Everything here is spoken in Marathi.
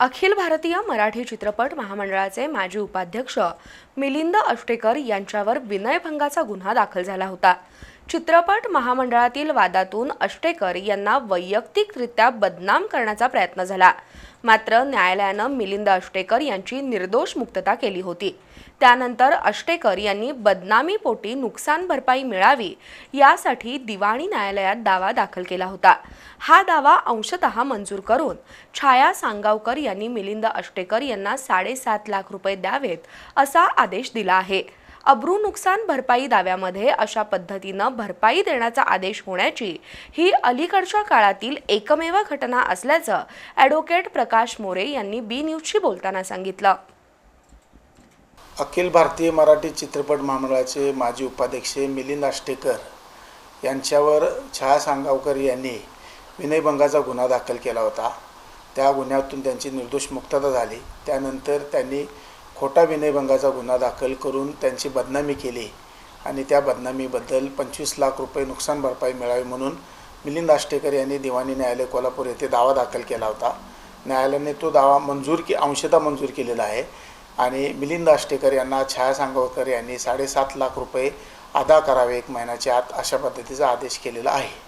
अखिल भारतीय मराठी चित्रपट महामंडळाचे माजी उपाध्यक्ष मिलिंद अष्टेकर यांच्यावर विनयभंगाचा गुन्हा दाखल झाला होता. चित्रपट महामंडळातील वादातून अष्टेकर यांना वैयक्तिकरित्या बदनाम करण्याचा प्रयत्न झाला. मात्र न्यायालयानं मिलिंद अष्टेकर यांची निर्दोष मुक्तता केली होती. त्यानंतर अष्टेकर यांनी बदनामीपोटी नुकसान भरपाई मिळावी यासाठी दिवाणी न्यायालयात दावा दाखल केला होता. हा दावा अंशतः मंजूर करून छाया सांगावकर यांनी मिलिंद अष्टेकर यांना साडेसात लाख रुपये द्यावेत असा आदेश दिला आहे. अब्रू नुकसान भरपाई दाव्यामध्ये अशा पद्धतीनं भरपाई देण्याचा आदेश होण्याची ही अलीकडच्या काळातील एकमेव घटना असल्याचं ॲडव्होकेट प्रकाश मोरे यांनी बी न्यूजशी बोलताना सांगितलं. अखिल भारतीय मराठी चित्रपट महामंडळाचे माजी उपाध्यक्ष मिलिंद आष्टेकर यांच्यावर छाया सांगावकर यांनी विनयभंगाचा गुन्हा दाखल केला होता. त्या गुन्ह्यातून त्यांची निर्दोष मुक्तता झाली. त्यानंतर त्यांनी खोटा विनयभंगाचा गुन्हा दाखल करून त्यांची बदनामी केली आणि त्या बदनामीबद्दल पंचवीस लाख रुपये नुकसान भरपाई मिळावी म्हणून मिलिंद आष्टेकर यांनी दिवाणी न्यायालय कोल्हापूर येथे दावा दाखल केला होता. न्यायालयाने तो दावा मंजूर की अंशतः मंजूर केलेला आहे आणि मिलिंद आष्टेकर यांना छाया सांगवकर यांनी साडेसात लाख रुपये अदा करावे एक महिन्याच्या आत अशा पद्धतीचा आदेश केलेला आहे.